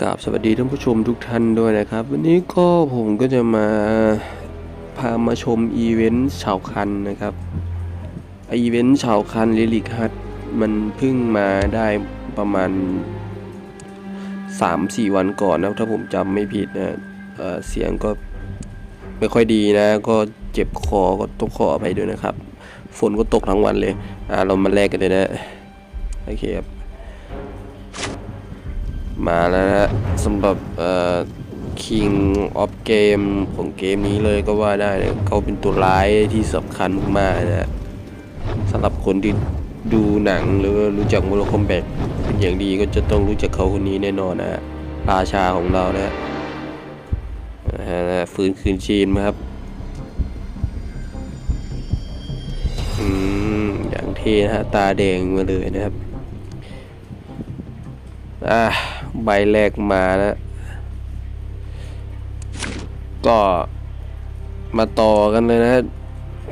กราบสวัสดีท่านผู้ชมทุกท่านด้วยนะครับ วันนี้ก็ผมก็จะมาพามาชมอีเวนต์ชาวคันนะครับอีเวนต์ชาวคันลิลิกฮัทมันเพิ่งมาได้ประมาณ 3-4 วันก่อนนะถ้าผมจำไม่ผิดนะเเสียงก็ไม่ค่อยดีนะ ก็เจ็บคอก็ต้องขออภัยด้วยนะครับ ฝนก็ตกทั้งวันเลย อ่าเรามาแลกกันเลยนะ โอเคครับ มาแล้วนะสำหรับเอ่อ King of Game ของเกมนี้เลยก็ว่าได้นะเขาเป็นตัวร้ายที่สำคัญมากนะสำหรับคนที่ดูหนังหรือรู้จัก Mortal Kombat เป็นอย่างดีก็จะต้องรู้จักเขาคนนี้แน่นอนนะฮะราชาของเรานะฮะนะฟื้นคืนชีนมครับอืมอย่างเท่นะฮะตาแดงมาเลยนะครับอะ ใบแรกมาแล้วก็มาต่อกันเลยนะ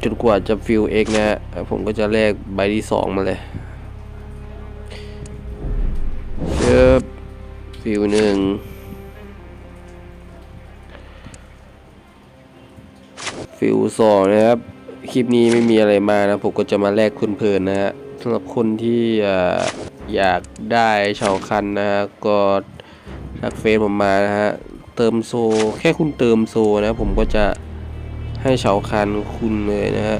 จนกว่าจะฟิลเอ็กนะฮะผมก็จะแลกใบที่สองมาเลยเชิบฟิลหนึ่งฟิลสองนะครับ คลิปนี้ไม่มีอะไรมากนะ ผมก็จะมาแลกเพลินๆนะฮะสำหรับคนที่เอยากได้ชาวคันนะฮะก็ทักเฟซผมมานะฮะเติมโซ แค่คุณเติมโซนะผมก็จะให้ชาวคันคุณเลยนะฮะ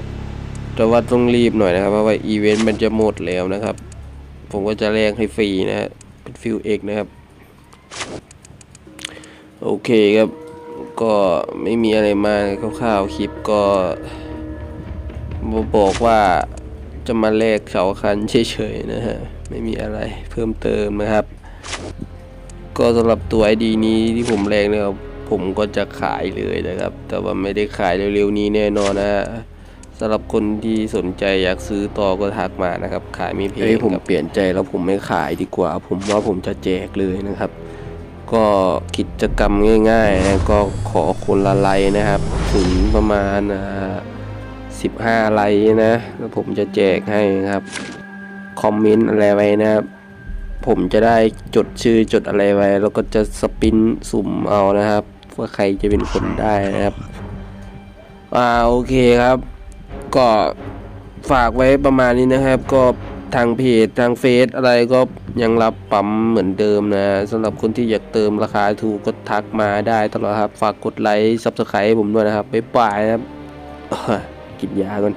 แต่ว่าต้องรีบหน่อยนะครับเพราะว่าอีเวนต์มันจะหมดแล้วนะครับ ผมก็จะแลกให้ฟรีนะฮะเป็นฟิลเอกนะครับ โอเคครับ ก็ไม่มีอะไรมาคร่าวๆคลิปก็บอกว่าจะมาแลกเสาคันเฉยๆนะฮะ ไม่มีอะไรเพิ่มเติมนะครับ ก็สำหรับตัว ID นี้ที่ผมแลกนะครับผมก็จะขายเลยนะครับ แต่ว่าไม่ได้ขายเร็วๆนี้แน่นอนนะฮะสำหรับคนที่สนใจอยากซื้อต่อก็ทักมานะครับ ขายไม่แพงผมเปลี่ยนใจแล้วผมไม่ขายดีกว่า ผมว่าผมจะแจกเลยนะครับ ก็กิจกรรมง่ายๆนะก็ขอคนละไลค์นะครับ ถึงประมาณอ่า15ไลค์นะ แล้วผมจะแจกให้นะครับ คอมเมนต์อะไรไว้นะครับ ผมจะได้จดชื่อจดอะไรไว้ แล้วก็จะสปินสุ่มเอานะครับ ว่าใครจะเป็นคนได้นะครับ อ่าโอเคครับ ก็ฝากไว้ประมาณนี้นะครับ ก็ทางเพจทางเฟซอะไรก็ยังรับปั๊มเหมือนเดิมนะสำหรับคนที่อยากเติมราคาถูกก็ทักมาได้ตลอดครับ ฝากกดไลค์ซับสไครต์ผมด้วยนะครับบ๊ายบายนะครับกินยาก่อน